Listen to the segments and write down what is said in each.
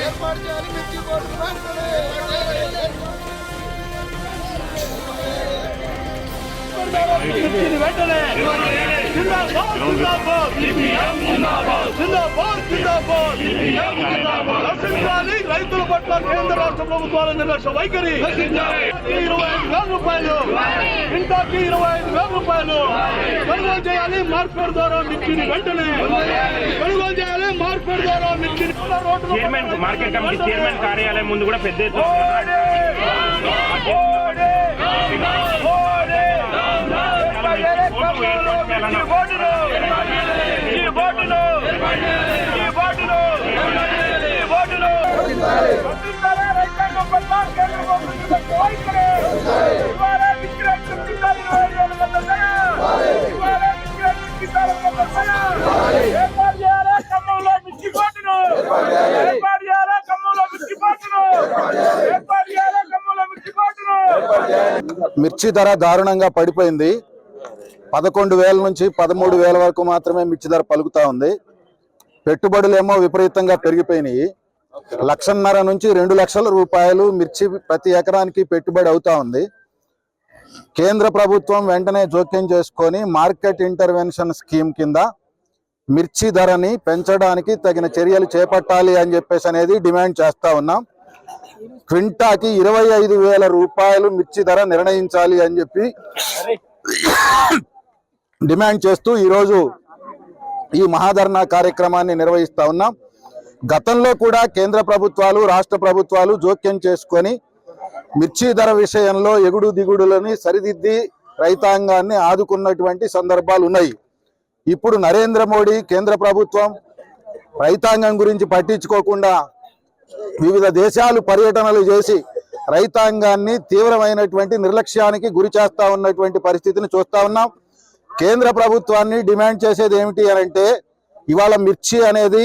ఏర్పాటు చేయాలి మిర్చి బోర్డును వెంటనే ఏర్పాటు చేయాలి మిర్చి బోర్డును వెంటనే మిర్చిని వెంటనే జిందాబాద్ జిందాబాద్ జిందాబాద్ జిందాబాద్ రక్షించాలి రైతుల పట్ల కేంద్ర రాష్ట్ర ప్రభుత్వాల నిర్లక్ష్య వైఖరి ఇరవై ఐదు వేల రూపాయలు ఇంటాకి ఇరవై ఐదు వేల రూపాయలు కొనుగోలు చేయాలి మార్కెట్ ద్వారా మిర్చిని వెంటనే కొనుగోలు చేయాలి మార్కెట్ ద్వారా మిర్చిని road chairman market committee chairman కార్యాలయం ముందు కూడా పెద్ద ఎత్తున మిర్చి ధర దారుణంగా పడిపోయింది. పదకొండు వేల నుంచి పదమూడు వేల వరకు మాత్రమే మిర్చి ధర పలుకుతా ఉంది. పెట్టుబడులేమో విపరీతంగా పెరిగిపోయినాయి. లక్షన్నర నుంచి రెండు లక్షల రూపాయలు మిర్చి ప్రతి ఎకరానికి పెట్టుబడి అవుతా ఉంది. కేంద్ర ప్రభుత్వం వెంటనే జోక్యం చేసుకొని మార్కెట్ ఇంటర్వెన్షన్ స్కీమ్ కింద మిర్చి ధరని పెంచడానికి తగిన చర్యలు చేపట్టాలి అని చెప్పేసి అనేది డిమాండ్ చేస్తా ఉన్నాం. క్వింటాకి ఇరవై ఐదు వేల రూపాయలు మిర్చి ధర నిర్ణయించాలి అని చెప్పి డిమాండ్ చేస్తూ ఈరోజు ఈ మహాధర్నా కార్యక్రమాన్ని నిర్వహిస్తా ఉన్నాం. గతంలో కూడా కేంద్ర ప్రభుత్వాలు రాష్ట్ర ప్రభుత్వాలు జోక్యం చేసుకొని మిర్చి ధర విషయంలో ఎగుడు దిగుడులని సరిదిద్ది రైతాంగాన్ని ఆదుకున్నటువంటి సందర్భాలు ఉన్నాయి. ఇప్పుడు నరేంద్ర మోడీ కేంద్ర ప్రభుత్వం రైతాంగం గురించి పట్టించుకోకుండా వివిధ దేశాలు పర్యటనలు చేసి రైతాంగాన్ని తీవ్రమైనటువంటి నిర్లక్ష్యానికి గురి చేస్తా ఉన్నటువంటి పరిస్థితిని చూస్తా ఉన్నాం. కేంద్ర ప్రభుత్వాన్ని డిమాండ్ చేసేది ఏమిటి అంటే ఇవాళ మిర్చి అనేది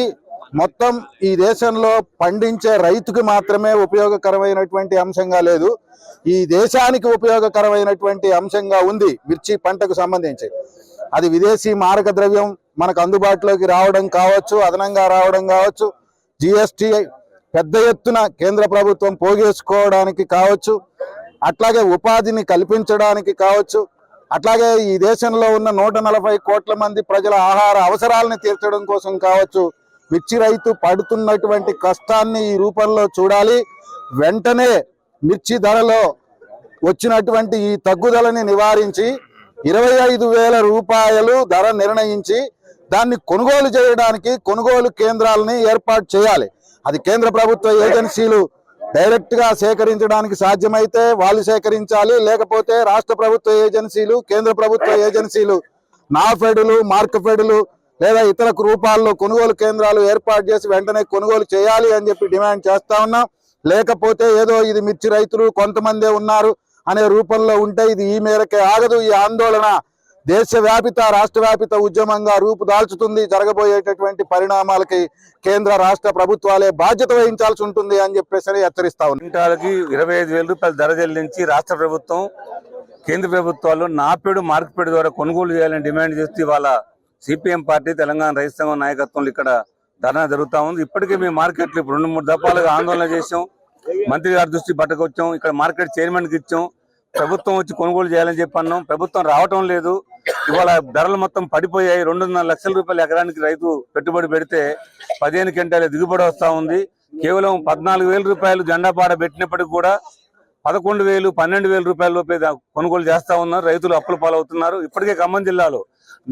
మొత్తం ఈ దేశంలో పండించే రైతుకి మాత్రమే ఉపయోగకరమైనటువంటి అంశంగా లేదు. ఈ దేశానికి ఉపయోగకరమైనటువంటి అంశంగా ఉంది మిర్చి పంటకు సంబంధించి. అది విదేశీ మారక ద్రవ్యం మనకు అందుబాటులోకి రావడం కావచ్చు అదనంగా రావడం కావచ్చు. జిఎస్టి పెద్ద ఎత్తున కేంద్ర ప్రభుత్వం పోగేసుకోవడానికి కావచ్చు అట్లాగే ఉపాధిని కల్పించడానికి కావచ్చు అట్లాగే ఈ దేశంలో ఉన్న నూట నలభై కోట్ల మంది ప్రజల ఆహార అవసరాలను తీర్చడం కోసం కావచ్చు మిర్చి రైతు పడుతున్నటువంటి కష్టాన్ని ఈ రూపంలో చూడాలి. వెంటనే మిర్చి ధరలో వచ్చినటువంటి ఈ తగ్గుదలని నివారించి ఇరవై ఐదు వేల రూపాయలు ధర నిర్ణయించి దాన్ని కొనుగోలు చేయడానికి కొనుగోలు కేంద్రాలని ఏర్పాటు చేయాలి. అది కేంద్ర ప్రభుత్వ ఏజెన్సీలు డైరెక్ట్గా సేకరించడానికి సాధ్యమైతే వాళ్ళు సేకరించాలి లేకపోతే రాష్ట్ర ప్రభుత్వ ఏజెన్సీలు కేంద్ర ప్రభుత్వ ఏజెన్సీలు నాఫెడులు మార్క్ఫెడులు లేదా ఇతర రూపాల్లో కొనుగోలు కేంద్రాలు ఏర్పాటు చేసి వెంటనే కొనుగోలు చేయాలి అని చెప్పి డిమాండ్ చేస్తా ఉన్నాం. లేకపోతే ఏదో ఇది మిర్చి రైతులు కొంతమందే ఉన్నారు అనే రూపంలో ఉంటే ఇది ఈ మేరకే ఆగదు. ఈ ఆందోళన దేశవ్యాపిత రాష్ట్ర వ్యాపిత ఉద్యమంగా రూపుదాల్చుతుంది జరగబోయేటటువంటి పరిణామాలకి కేంద్ర రాష్ట్ర ప్రభుత్వాలే బాధ్యత వహించాల్సి ఉంటుంది అని చెప్పేసి హెచ్చరిస్తా ఉన్నాం. క్వింటాలకి ఇరవై ఐదు వేల రూపాయల ధర చెల్లించి రాష్ట్ర ప్రభుత్వం కేంద్ర ప్రభుత్వాలు నాపేడు మార్కెట్ ద్వారా కొనుగోలు చేయాలని డిమాండ్ చేస్తూ ఇవాళ సిపిఎం పార్టీ తెలంగాణ రైతు సంఘం నాయకత్వంలో ఇక్కడ ధర్నా జరుగుతా ఉంది. ఇప్పటికే మేము మార్కెట్లు ఇప్పుడు రెండు మూడు దఫాలుగా ఆందోళన చేసాం మంత్రి గారి దృష్టి పట్టుకొచ్చాం. ఇక్కడ మార్కెట్ చైర్మన్కి ఇచ్చాం. ప్రభుత్వం వచ్చి కొనుగోలు చేయాలని చెప్పి అన్నాం. ప్రభుత్వం రావటం లేదు. ఇవాళ ధరలు మొత్తం పడిపోయాయి. రెండున్నర లక్షల రూపాయల ఎకరానికి రైతు పెట్టుబడి పెడితే పదిహేను క్వింటాల దిగుబడి వస్తా ఉంది. కేవలం పద్నాలుగు వేల రూపాయలు జెండాపాడ పెట్టినప్పటికి కూడా పదకొండు వేలు పన్నెండు వేల రూపాయల లోపే కొనుగోలు చేస్తా ఉన్నారు. రైతులు అప్పులు పాలవుతున్నారు. ఇప్పటికే ఖమ్మం జిల్లాలో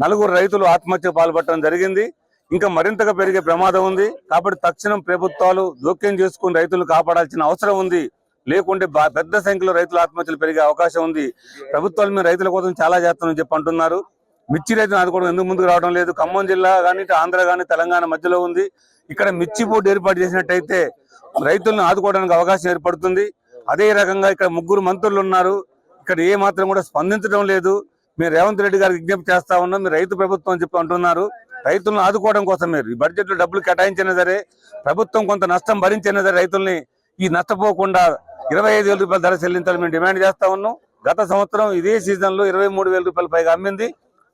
నలుగురు రైతులు ఆత్మహత్య పాల్పడటం జరిగింది. ఇంకా మరింతగా పెరిగే ప్రమాదం ఉంది. కాబట్టి తక్షణం ప్రభుత్వాలు జోక్యం చేసుకుని రైతులు కాపాడాల్సిన అవసరం ఉంది. లేకుంటే పెద్ద సంఖ్యలో రైతుల ఆత్మహత్యలు పెరిగే అవకాశం ఉంది. ప్రభుత్వాలు మేము రైతుల కోసం చాలా చేస్తామని చెప్పి అంటున్నారు. మిర్చి రైతులు ఆదుకోవడం ఎందుకు ముందుకు రావడం లేదు. ఖమ్మం జిల్లా కానీ ఆంధ్ర కానీ తెలంగాణ మధ్యలో ఉంది. ఇక్కడ మిర్చి బోర్డు ఏర్పాటు చేసినట్టయితే రైతులను ఆదుకోవడానికి అవకాశం ఏర్పడుతుంది. అదే రకంగా ఇక్కడ ముగ్గురు మంత్రులు ఉన్నారు. ఇక్కడ ఏ మాత్రం కూడా స్పందించడం లేదు. మీరు రేవంత్ రెడ్డి గారికి విజ్ఞప్తి చేస్తా ఉన్నాం. మీరు రైతు ప్రభుత్వం అని చెప్పి అంటున్నారు. రైతులను ఆదుకోవడం కోసం మీరు ఈ బడ్జెట్లో డబ్బులు కేటాయించినా సరే ప్రభుత్వం కొంత నష్టం భరించినా సరే రైతుల్ని ఈ నష్టపోకుండా ఇరవై ఐదు వేల రూపాయల ధర చెల్లించాలని మేము డిమాండ్ చేస్తా ఉన్నాం. గత సంవత్సరం ఇదే సీజన్లో ఇరవై మూడు వేల రూపాయల పైగా అమ్మింది.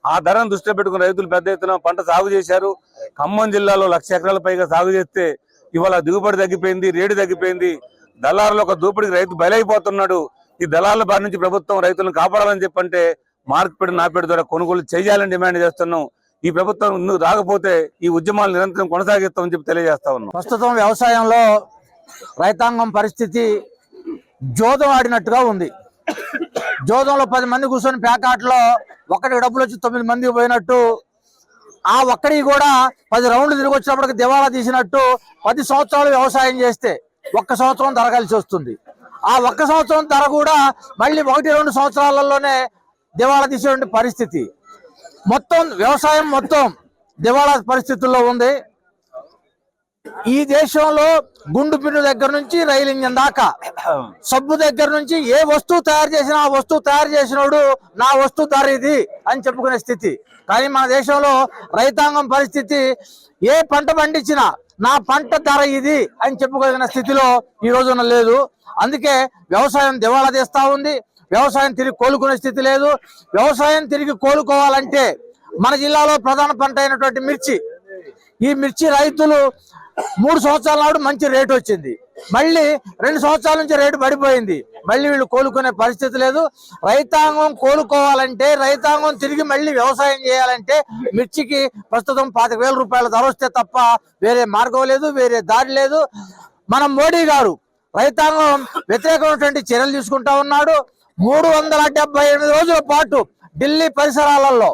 ఆ ధరను దృష్టిలో పెట్టుకుని రైతులు పెద్ద ఎత్తున పంట సాగు చేశారు. ఖమ్మం జిల్లాలో లక్ష ఎకరాల పైగా సాగు చేస్తే ఇవాళ దిగుబడి తగ్గిపోయింది రేటు తగ్గిపోయింది. దళారులు ఒక దూపిడికి రైతు బయలైపోతున్నాడు ఈ దళారుల బారి నుంచి ప్రభుత్వం రైతులను కాపాడాలని చెప్పంటే మార్కెట్ నాపేట ద్వారా కొనుగోలు చేయాలని డిమాండ్ చేస్తున్నాం. ఈ ప్రభుత్వం రాకపోతే ఈ ఉద్యమాలు నిరంతరం కొనసాగిస్తామని చెప్పి తెలియజేస్తా ఉన్నాం. ప్రస్తుతం వ్యవసాయంలో రైతాంగం పరిస్థితి జోదం ఆడినట్టుగా ఉంది. జోదంలో పది మంది కూర్చొని ప్యాకాట్లో ఒక్కడికి డబ్బులు వచ్చి తొమ్మిది మందికి పోయినట్టు ఆ ఒక్కడికి కూడా పది రౌండ్లు తిరిగి వచ్చినప్పటికి దివాళా తీసినట్టు పది సంవత్సరాలు వ్యవసాయం చేస్తే ఒక్క సంవత్సరం ధర కలిసి వస్తుంది. ఆ ఒక్క సంవత్సరం ధర కూడా మళ్ళీ ఒకటి రెండు సంవత్సరాలలోనే దివాళా తీసేటువంటి పరిస్థితి. మొత్తం వ్యవసాయం మొత్తం దివాళా పరిస్థితుల్లో ఉంది. ఈ దేశంలో గుండు పిండు దగ్గర నుంచి రైలు ఇంజన్ దాకా సబ్బు దగ్గర నుంచి ఏ వస్తువు తయారు చేసిన ఆ వస్తువు తయారు చేసినోడు నా వస్తువు ధర ఇది అని చెప్పుకునే స్థితి. కానీ మన దేశంలో రైతాంగం పరిస్థితి ఏ పంట పండించినా నా పంట ధర ఇది అని చెప్పుకోగలిగిన స్థితిలో ఈ రోజున లేదు. అందుకే వ్యవసాయం దివాళా తీస్తా ఉంది. వ్యవసాయం తిరిగి కోలుకునే స్థితి లేదు. వ్యవసాయం తిరిగి కోలుకోవాలంటే మన జిల్లాలో ప్రధాన పంట అయినటువంటి మిర్చి. ఈ మిర్చి రైతులు మూడు సంవత్సరాల నాడు మంచి రేటు వచ్చింది. మళ్ళీ రెండు సంవత్సరాల నుంచి రేటు పడిపోయింది. మళ్ళీ వీళ్ళు కోలుకునే పరిస్థితి లేదు. రైతాంగం కోలుకోవాలంటే రైతాంగం తిరిగి మళ్ళీ వ్యవసాయం చేయాలంటే మిర్చికి ప్రస్తుతం పాతిక వేల రూపాయల ధర వస్తే తప్ప వేరే మార్గం లేదు వేరే దారి లేదు. మన మోడీ గారు రైతాంగం వ్యతిరేకమైనటువంటి చర్యలు తీసుకుంటా ఉన్నాడు. మూడు వందల డెబ్బై ఎనిమిది రోజుల పాటు ఢిల్లీ పరిసరాలలో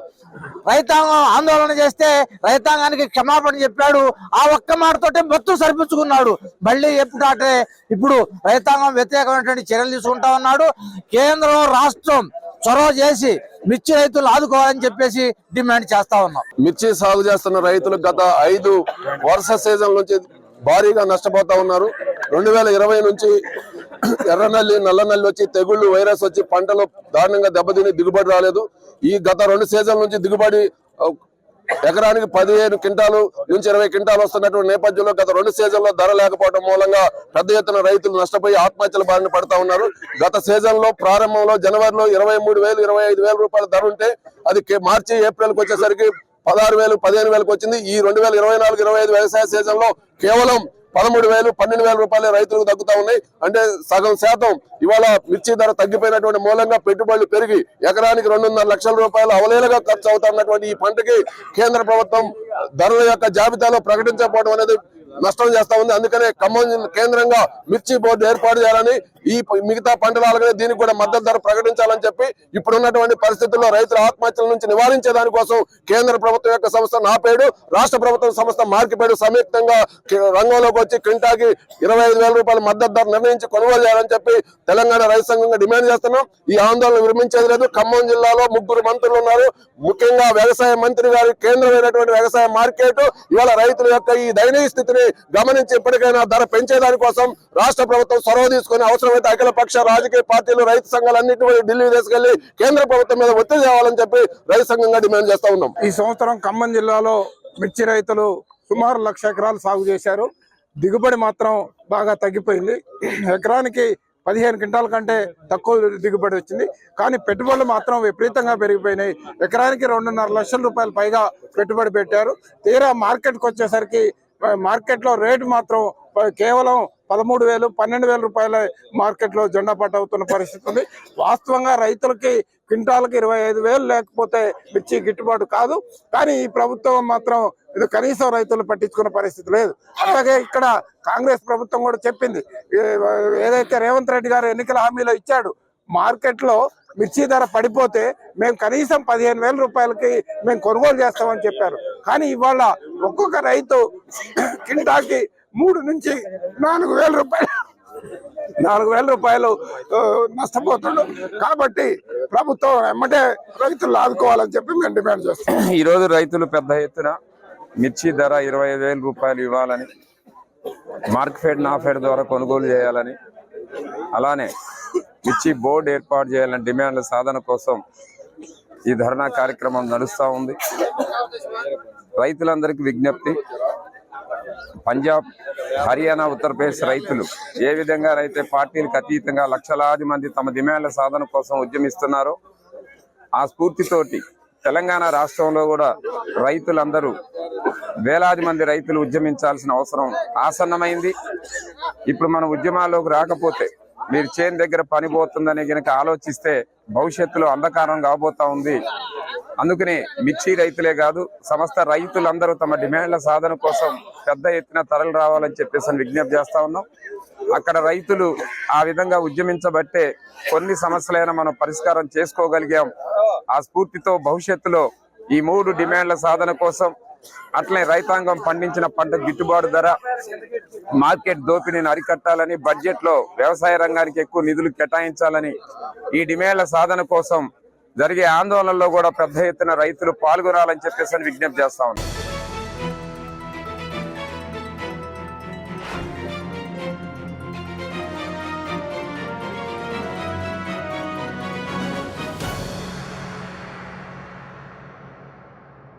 రైతాంగం ఆందోళన చేస్తే రైతాంగానికి క్షమాపణ చెప్పాడు. ఆ ఒక్క మాటతోటే మొత్తం సరిపించుకున్నాడు. మళ్ళీ ఎప్పుడాటే ఇప్పుడు రైతాంగం వ్యతిరేకమైనటువంటి చర్యలు తీసుకుంటా ఉన్నాడు. కేంద్రం రాష్ట్రం చొరవ చేసి మిర్చి రైతులు ఆదుకోవాలని చెప్పేసి డిమాండ్ చేస్తా ఉన్నాం. మిర్చి సాగు చేస్తున్న రైతులు గత ఐదు వరుస సీజన్ నుంచి భారీగా నష్టపోతా ఉన్నారు. రెండు వేల ఇరవై నుంచి ఎర్రనల్లి నల్లనల్లి వచ్చి తెగుళ్ళు వైరస్ వచ్చి పంటలు దారుణంగా దెబ్బతిని దిగుబడి రాలేదు. ఈ గత రెండు సీజన్ నుంచి దిగుబడి ఎకరానికి పదిహేను క్వింటాలు నుంచి ఇరవై క్వింటాలు వస్తున్నటువంటి నేపథ్యంలో గత రెండు సీజన్లో ధర లేకపోవడం మూలంగా పెద్ద ఎత్తున రైతులు నష్టపోయి ఆత్మహత్యల బారిన పడతా ఉన్నారు. గత సీజన్లో ప్రారంభంలో జనవరిలో ఇరవై మూడు వేలు ఇరవై ఐదు వేల రూపాయల ధర ఉంటే అది మార్చి ఏప్రిల్కి వచ్చేసరికి పదహారు వేలు పదిహేను వేలకు వచ్చింది. ఈ రెండు వేల ఇరవై నాలుగు ఇరవై ఐదు వ్యవసాయ సీజన్లో కేవలం పదమూడు వేలు పన్నెండు వేల రూపాయలు రైతులకు తగ్గుతా ఉన్నాయి. అంటే సగం శాతం ఇవాళ మిర్చి ధర తగ్గిపోయినటువంటి మూలంగా పెట్టుబడులు పెరిగి ఎకరానికి రెండున్నర లక్షల రూపాయలు అవలేలుగా ఖర్చు అవుతున్నటువంటి ఈ పంటకి కేంద్ర ప్రభుత్వం ధరల యొక్క జాబితాలో ప్రకటించకపోవడం అనేది నష్టం చేస్తా ఉంది. అందుకనే ఖమ్మం కేంద్రంగా మిర్చి బోర్డు ఏర్పాటు చేయాలని ఈ మిగతా పంటలాగానే దీనికి కూడా మద్దతు ధర ప్రకటించాలని చెప్పి ఇప్పుడున్నటువంటి పరిస్థితుల్లో రైతుల ఆత్మహత్యల నుంచి నివారించే దానికోసం కేంద్ర ప్రభుత్వం యొక్క సంస్థ నాపేడు రాష్ట్ర ప్రభుత్వం సంస్థ మార్కిపేడు. సంయుక్తంగా రంగంలోకి వచ్చి క్వింటాకి ఇరవై ఐదు వేల రూపాయల మద్దతు ధర నిర్ణయించి కొనుగోలు చేయాలని చెప్పి తెలంగాణ రైతు సంఘంగా డిమాండ్ చేస్తున్నాం. ఈ ఆందోళన విరమించేది లేదు. ఖమ్మం జిల్లాలో ముగ్గురు మంత్రులు ఉన్నారు. ముఖ్యంగా వ్యవసాయ మంత్రి గారి కేంద్రమైనటువంటి వ్యవసాయ మార్కెట్. ఇవాళ రైతుల యొక్క ఈ దయనీయ స్థితిని గమనించి ఇప్పటికైనా ధర పెంచేదానికోసం రాష్ట్ర ప్రభుత్వం చొరవ తీసుకుని అవసరమైతే అఖిల పక్ష రాజకీయ పార్టీలు రైతు సంఘాలన్నింటినీ ఢిల్లీ తీసుకెళ్ళి కేంద్ర ప్రభుత్వం మీద ఒత్తిడి చేయాలని చెప్పి రైతు సంఘంగా డిమాండ్ చేస్తా ఉన్నాం. ఈ సంవత్సరం ఖమ్మం జిల్లాలో మిర్చి రైతులు సుమారు లక్ష ఎకరాలు సాగు చేశారు. దిగుబడి మాత్రం బాగా తగ్గిపోయింది. ఎకరానికి పదిహేను క్వింటాల కంటే తక్కువ దిగుబడి వచ్చింది. కానీ పెట్టుబడులు మాత్రం విపరీతంగా పెరిగిపోయినాయి. ఎకరానికి రెండున్నర లక్షల రూపాయలు పైగా పెట్టుబడి పెట్టారు. తీరా మార్కెట్కి వచ్చేసరికి మార్కెట్లో రేటు మాత్రం కేవలం పదమూడు వేలు పన్నెండు వేల రూపాయల మార్కెట్లో జెండా పట్ అవుతున్న పరిస్థితి ఉంది. వాస్తవంగా రైతులకి క్వింటాల్కి ఇరవై ఐదు వేలు లేకపోతే మిర్చి గిట్టుబాటు కాదు. కానీ ఈ ప్రభుత్వం మాత్రం ఇది కనీసం రైతులు పట్టించుకున్న పరిస్థితి లేదు. అలాగే ఇక్కడ కాంగ్రెస్ ప్రభుత్వం కూడా చెప్పింది. ఏదైతే రేవంత్ రెడ్డి గారు ఎన్నికల హామీలో ఇచ్చాడు మార్కెట్లో మిర్చి ధర పడిపోతే మేము కనీసం పదిహేను వేల రూపాయలకి మేము కొనుగోలు చేస్తామని చెప్పారు. కానీ ఇవాళ ఒక్కొక్క రైతు కింటాకి మూడు నుంచి నాలుగు వేల రూపాయలు. నాలుగు వేల రూపాయలు నష్టపోతుండు. కాబట్టి ప్రభుత్వం ఎమ్మటే రైతులు ఆదుకోవాలని చెప్పి మేము డిమాండ్ చేస్తాం ఈ రోజు రైతులు పెద్ద ఎత్తున మిర్చి ధర ఇరవై ఐదు వేల రూపాయలు ఇవ్వాలని మార్కెట్ నాఫెడ్ ద్వారా కొనుగోలు చేయాలని అలానే మిర్చి బోర్డు ఏర్పాటు చేయాలని డిమాండ్ల సాధన కోసం ఈ ధర్నా కార్యక్రమం నడుస్తూ ఉంది. రైతులందరికీ విజ్ఞప్తి పంజాబ్ హర్యానా ఉత్తరప్రదేశ్ రైతులు ఏ విధంగా అయితే పార్టీలకు అతీతంగా లక్షలాది మంది తమ డిమాండ్ల సాధన కోసం ఉద్యమిస్తున్నారో ఆ స్ఫూర్తితోటి తెలంగాణ రాష్ట్రంలో కూడా రైతులందరూ వేలాది మంది రైతులు ఉద్యమించాల్సిన అవసరం ఆసన్నమైంది. ఇప్పుడు మనం ఉద్యమాల్లోకి రాకపోతే మీరు చేను దగ్గర పని పోతుందని గనక ఆలోచిస్తే భవిష్యత్తులో అంధకారం కాబోతా ఉంది. అందుకనే మిర్చి రైతులే కాదు సమస్త రైతులందరూ తమ డిమాండ్ల సాధన కోసం పెద్ద ఎత్తున తరలి రావాలని చెప్పేసి విజ్ఞప్తి చేస్తా ఉన్నాం. అక్కడ రైతులు ఆ విధంగా ఉద్యమించబట్టే కొన్ని సమస్యలైనా మనం పరిష్కారం చేసుకోగలిగాం. ఆ స్ఫూర్తితో భవిష్యత్తులో ఈ మూడు డిమాండ్ల సాధన కోసం అట్లనే రైతాంగం పండించిన పంట గిట్టుబాటు ధర మార్కెట్ దోపిడీని అరికట్టాలని బడ్జెట్లో వ్యవసాయ రంగానికి ఎక్కువ నిధులు కేటాయించాలని ఈ డిమాండ్ల సాధన కోసం జరిగే ఆందోళనలో కూడా పెద్ద ఎత్తున రైతులు పాల్గొనాలని చెప్పేసి విజ్ఞప్తి చేస్తా ఉన్నాం.